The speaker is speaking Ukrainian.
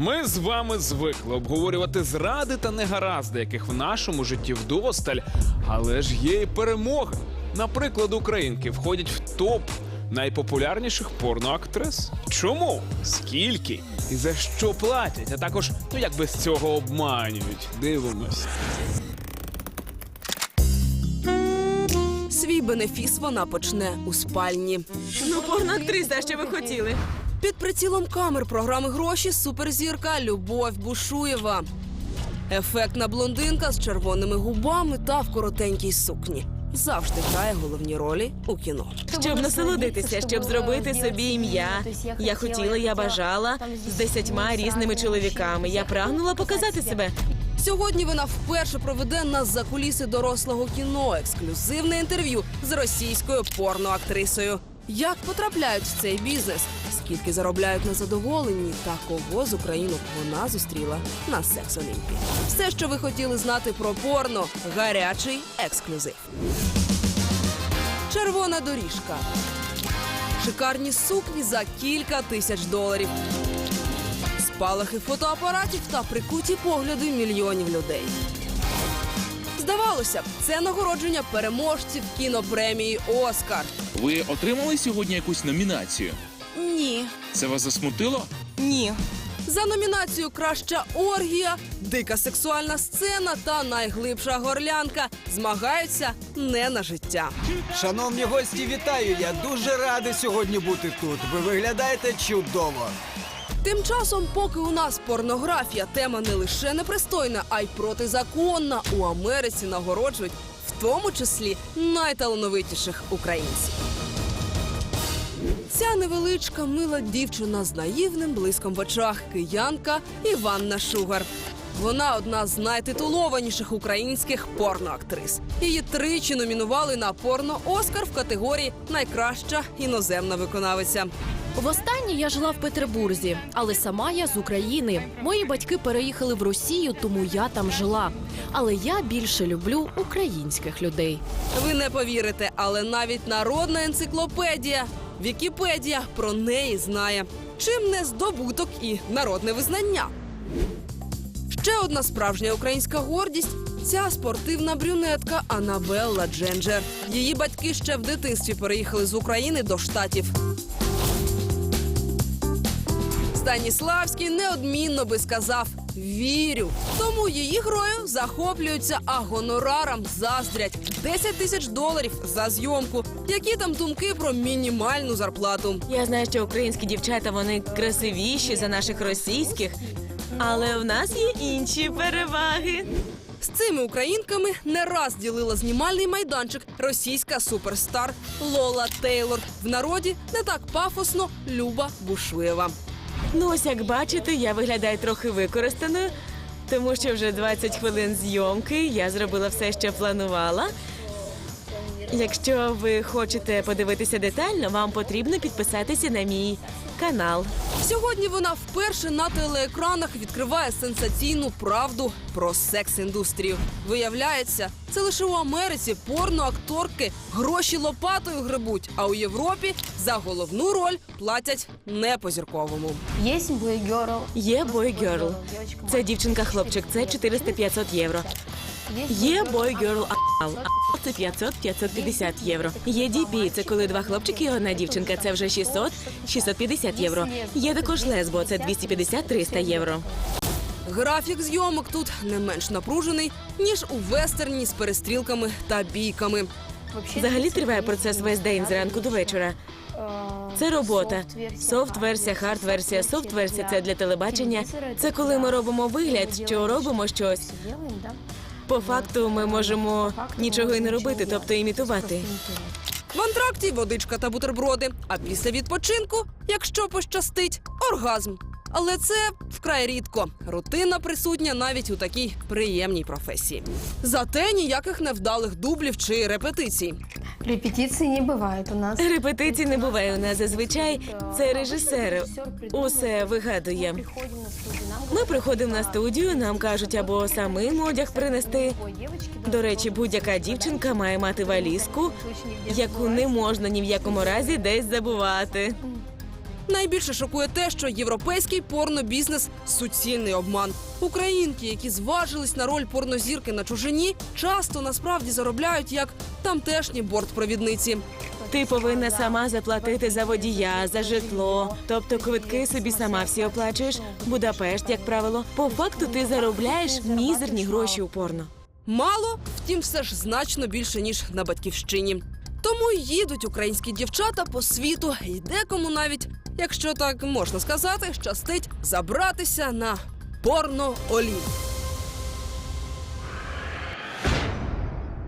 Ми з вами звикли обговорювати зради та негаразди, яких в нашому житті вдосталь. Але ж є і перемоги. Наприклад, українки входять в топ найпопулярніших порноактрис. Чому? Скільки? І за що платять? А також, ну як без цього обманюють. Дивимось. Свій бенефіс вона почне у спальні. Ну, порноактриса, що ви хотіли? Під прицілом камер програми гроші суперзірка Любов Бушуєва. Ефектна блондинка з червоними губами та в коротенькій сукні. Завжди грає головні ролі у кіно. Щоб насолодитися, щоб зробити собі ім'я. Я хотіла, я бажала з десятьма різними чоловіками. Я прагнула показати себе. Сьогодні вона вперше проведе нас за куліси дорослого кіно. Ексклюзивне інтерв'ю з російською порноактрисою. Як потрапляють в цей бізнес? Скільки заробляють на задоволенні та кого з українок вона зустріла на секс Олімпі? Все, що ви хотіли знати про порно, гарячий ексклюзив. Червона доріжка. Шикарні сукні за кілька тисяч доларів. Спалахи фотоапаратів та прикуті погляди мільйонів людей. Здавалося б, це нагородження переможців кінопремії Оскар. Ви отримали сьогодні якусь номінацію? Ні. Це вас засмутило? Ні. За номінацію Краща оргія, дика сексуальна сцена та найглибша горлянка змагаються не на життя. Шановні гості, вітаю! Я дуже радий сьогодні бути тут. Ви виглядаєте чудово. Тим часом, поки у нас порнографія тема не лише непристойна, а й протизаконна, у Америці нагороджують в тому числі найталановитіших українців. Ця невеличка мила дівчина з наївним блиском в очах киянка Іванна Шугар. Вона одна з найтитулованіших українських порноактрис. Її тричі номінували на порно Оскар в категорії Найкраща іноземна виконавиця. Востаннє я жила в Петербурзі, але сама я з України. Мої батьки переїхали в Росію, тому я там жила. Але я більше люблю українських людей. Ви не повірите, але навіть народна енциклопедія Вікіпедія про неї знає. Чим не здобуток і народне визнання. Ще одна справжня українська гордість ця спортивна брюнетка Анабелла Дженджер. Її батьки ще в дитинстві переїхали з України до штатів. Станіславський неодмінно би сказав вірю. Тому її грою захоплюються, а гонорарам заздрять 10 тисяч доларів за зйомку. Які там думки про мінімальну зарплату? Я знаю, що українські дівчата вони красивіші за наших російських, але в нас є інші переваги. З цими українками не раз ділила знімальний майданчик російська суперстар Лола Тейлор. В народі не так пафосно Люба Бушуєва. Ну, ось як бачите, я виглядаю трохи використаною, тому що вже 20 хвилин зйомки. Я зробила все, що планувала. Якщо ви хочете подивитися детально, вам потрібно підписатися на мій канал. Сьогодні вона вперше на телеекранах відкриває сенсаційну правду про секс-індустрію. Виявляється, це лише у Америці порноакторки гроші лопатою гребуть, а у Європі за головну роль платять не по зірковому. Есть бойгерл. Є бойгерл. Це дівчинка-хлопчик, це 400-500 євро. Є бойгерл АЛ. Це 500-550 євро. Є DP, це коли два хлопчики і одна дівчинка. Це вже 600-650 євро. Є також лесбо, це 250-300 євро. Графік зйомок тут не менш напружений ніж у вестерні з перестрілками та бійками. Взагалі триває процес весь день зранку до вечора. Це робота. Софт-версія, хард-версія. Софт-версія це для телебачення. Це коли ми робимо вигляд, що робимо щось. По факту ми можемо нічого і не робити, тобто імітувати. В антракті водичка та бутерброди. А після відпочинку, якщо пощастить, оргазм. Але це вкрай рідко. Рутина присутня навіть у такій приємній професії. Зате ніяких невдалих дублів чи репетицій. Репетиций не буває у нас. Репетицій не буває у нас зазвичай. Це режисер усе вигадує. Ми приходимо на студію, нам кажуть або самим одяг принести. До речі, будь-яка дівчинка має мати валізку, яку не можна ні в якому разі десь забувати. Найбільше шокує те, що європейський порнобізнес суцільний обман. Українки, які зважились на роль порнозірки на чужині, часто насправді заробляють як тамтешні бортпровідниці. Ти повинна сама заплатити за водія, за житло. Тобто квитки собі сама всі оплачуєш. Будапешт, як правило. По факту ти заробляєш мізерні гроші у порно. Мало, втім, все ж значно більше ніж на батьківщині. Тому їдуть українські дівчата по світу, і декому навіть, якщо так можна сказати, щастить забратися на порно олімп.